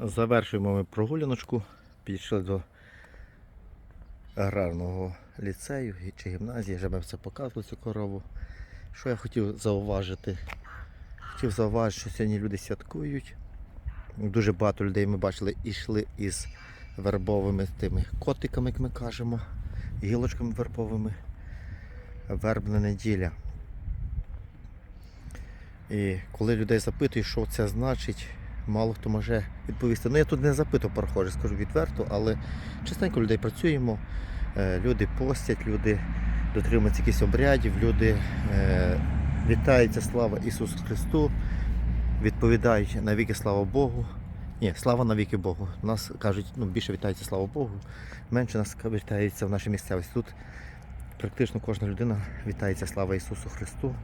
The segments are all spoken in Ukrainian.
Завершуємо ми прогуляночку. Підійшли до аграрного ліцею чи гімназії, вже ми все показували цю корову. Що я хотів зауважити? Хотів зауважити, що сьогодні люди святкують. Дуже багато людей ми бачили йшли із вербовими тими котиками, як ми кажемо, гілочками вербовими. Вербна неділя. І коли людей запитують, що це значить, мало хто може відповісти. Ну я тут не запитав прохожих, скажу відверто, але частенько людей працюємо, е, люди постять, люди дотримуються якихось обрядів, люди е, вітаються, слава Ісусу Христу, відповідають навіки слава Богу. Ні, слава навіки Богу. Нас кажуть, ну більше вітається слава Богу, менше нас вітається в нашій місцевості. Тут практично кожна людина вітається слава Ісусу Христу,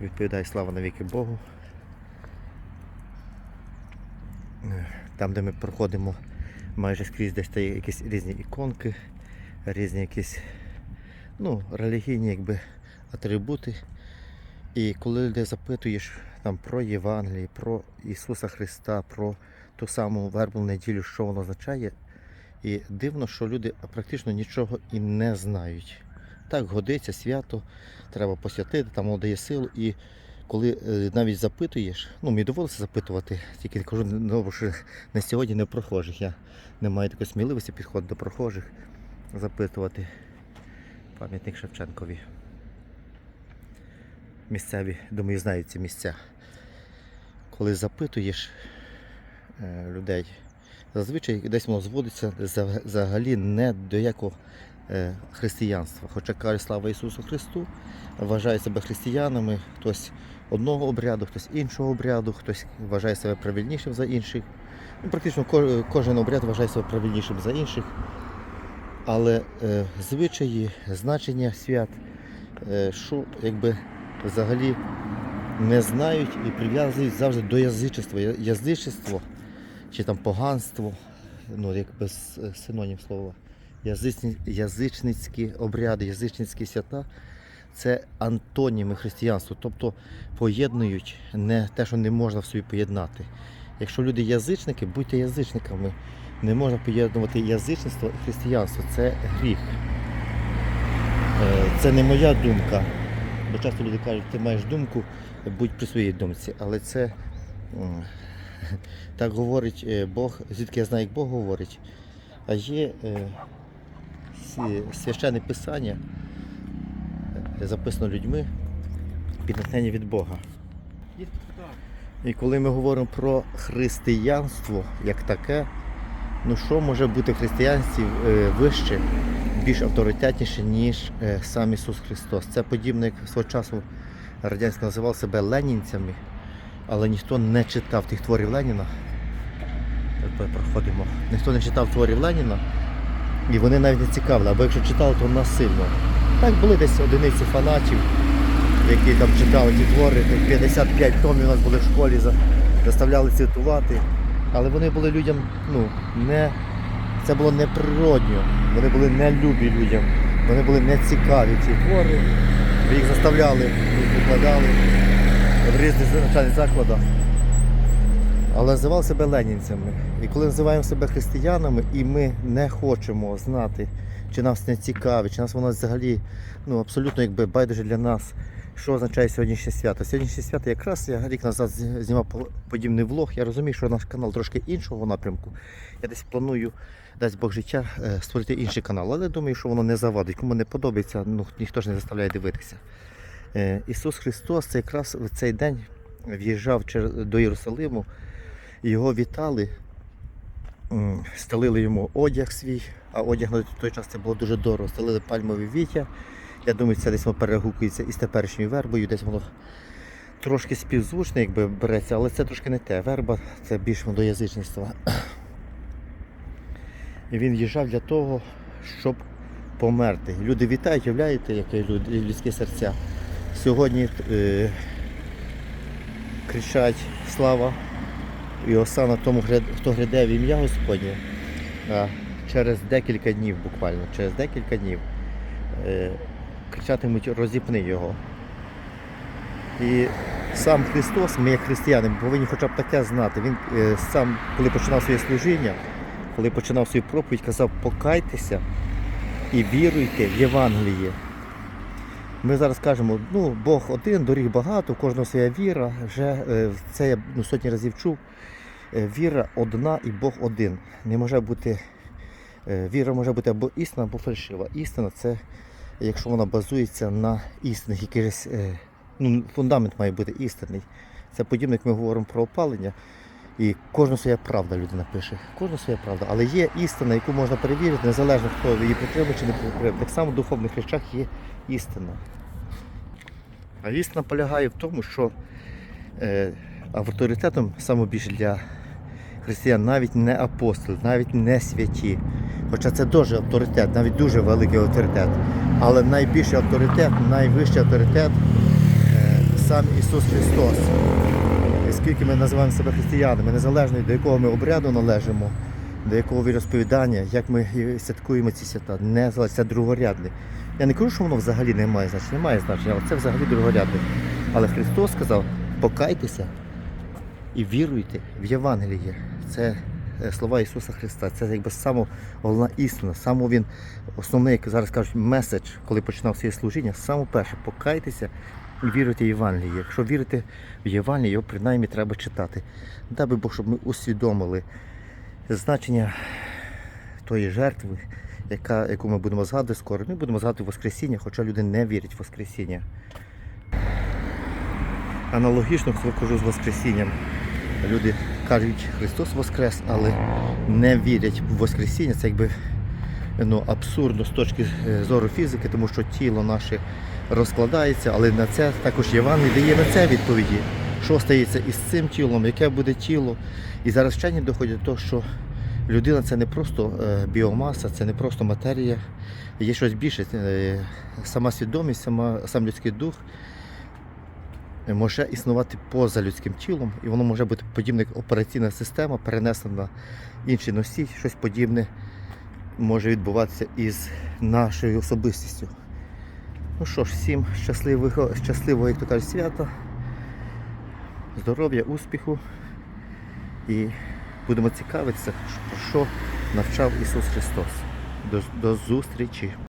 відповідає слава навіки Богу. Там, де ми проходимо майже скрізь десь є якісь різні іконки, різні якісь ну, релігійні якби, атрибути. І коли людей запитуєш там, про Євангеліє, про Ісуса Христа, про ту саму вербну неділю, що воно означає, і дивно, що люди практично нічого і не знають. Так годиться свято, треба посвятити, там воно дає силу. І коли е, навіть запитуєш, ну мені доводилося запитувати, тільки кажу, ну, що на сьогодні не прохожих. Я не маю такої сміливості підходити до прохожих, запитувати пам'ятник Шевченкові. Місцеві, думаю, знають ці місця. Коли запитуєш е, людей, зазвичай десь воно зводиться взагалі не до якого християнства. Хоча каже слава Ісусу Христу, вважає себе християнами, хтось одного обряду, хтось іншого обряду, хтось вважає себе правильнішим за інших. Ну, практично кожен обряд вважає себе правильнішим за інших. Але е, звичаї, значення свят, е, що якби взагалі не знають і прив'язують завжди до язичества. Язичество чи там поганство, ну як без е, синонім слова. Язичницькі обряди, язичницькі свята це антоніми християнства, тобто поєднують не те, що не можна в собі поєднати. Якщо люди язичники, будьте язичниками. Не можна поєднувати язичництво і християнство. Це гріх. Е, Це не моя думка. Бо часто люди кажуть, ти маєш думку, будь при своїй думці. Але це так говорить е, Бог, звідки я знаю, як Бог говорить. А є е, священне писання, е, записано людьми, під натхнення від Бога. І коли ми говоримо про християнство як таке, ну що може бути в християнстві е, вище, більш авторитетніше, ніж е, сам Ісус Христос. Це подібно, як свого часу радянські називав себе ленінцями, але ніхто не читав тих творів Леніна. Проходимо. Ніхто не читав творів Леніна, і вони навіть не цікавили, або якщо читали, то насильно. Так були десь одиниці фанатів, які там читали ті твори, 55 томів у нас були в школі, заставляли цитувати. Але вони були людям, ну, не, це було неприродньо, вони були нелюбі людям, вони були нецікаві ці твори, ви їх заставляли, їх викладали в різних навчальних закладах. Але називали себе ленінцями. І коли називаємо себе християнами, і ми не хочемо знати, чи нас не цікаві, чи нас воно взагалі ну, абсолютно якби байдуже для нас, що означає сьогоднішнє свято. Сьогоднішнє свято якраз я рік назад знімав подібний влог. Я розумію, що наш канал трошки іншого напрямку. Я десь планую, дасть Бог життя, е, створити інший канал, але думаю, що воно не завадить. Кому не подобається, ну ніхто ж не заставляє дивитися. Е, Ісус Христос це якраз в цей день в'їжджав до Єрусалиму, його вітали, стелили йому одяг свій, а одяг на той час це було дуже дорого. Стелили пальмові віття. Я думаю, це десь перегукується із теперішньою вербою, десь воно трошки співзвучне, якби береться, але це трошки не те. Верба це більш до язичництва. І він їжджав для того, щоб померти. Люди вітають, уявляєте, яке люд- людське серця. Сьогодні е, кричать слава і осана тому, хто гряде в ім'я Господнє. Через декілька днів, буквально, через декілька днів е, кричатимуть розіпни його. І сам Христос, ми як християни, повинні хоча б таке знати. Він е, сам, коли починав своє служіння, коли починав свою проповідь, казав, покайтеся і віруйте в Євангеліє. Ми зараз кажемо, ну, Бог один, доріг багато, у кожного своя віра. Вже е, це я ну, сотні разів чув. Е, Віра одна і Бог один. Не може бути, е, віра може бути або істина, або фальшива. Істина це якщо вона базується на істинних якихось, ну, фундамент має бути істинний. Це подібно, як ми говоримо про опалення. І кожна своя правда людина пише. Кожна своя правда. Але є істина, яку можна перевірити, незалежно хто її підтримує чи не підтримує. Так само в духовних речах є істина. А істина полягає в тому, що е, авторитетом саме більше для християн навіть не апостоли, навіть не святі. Хоча це дуже авторитет, навіть дуже великий авторитет. Але найбільший авторитет, найвищий авторитет е, сам Ісус Христос. І скільки ми називаємо себе християнами, незалежно до якого ми обряду належимо, до якого віросповідання, як ми святкуємо ці свята, не це другорядне. Я не кажу, що воно взагалі не має значення, немає значення, але це взагалі другорядне. Але Христос сказав, покайтеся і віруйте в Євангеліє. Це е, слова Ісуса Христа. Це якби саме головна істина, саме він основний, як зараз кажуть, меседж, коли починав своє служіння, саме перше, покайтеся і віруйте в Євангеліє. Якщо вірите в Євангеліє, його принаймні треба читати. Дай Бог, щоб ми усвідомили значення тої жертви, яка, яку ми будемо згадувати скоро. Ми будемо згадувати Воскресіння, хоча люди не вірять в Воскресіння. Аналогічно кажу з Воскресінням. Люди кажуть, Христос Воскрес, але не вірять в Воскресіння. Це якби ну, абсурдно з точки зору фізики, тому що тіло наше розкладається, але на це також Євангелій дає на це відповіді. Що стається із цим тілом, яке буде тіло. І зараз вчені доходять до того, що людина це не просто е, біомаса, це не просто матерія, є щось більше. Е, Сама свідомість, сама, сам людський дух може існувати поза людським тілом, і воно може бути подібне як операційна система, перенесена на інший носій, щось подібне може відбуватися із нашою особистістю. Ну що ж, всім щасливого, щасливого, як то кажуть, свята, здоров'я, успіху. І будемо цікавитися, про що навчав Ісус Христос. До, до зустрічі!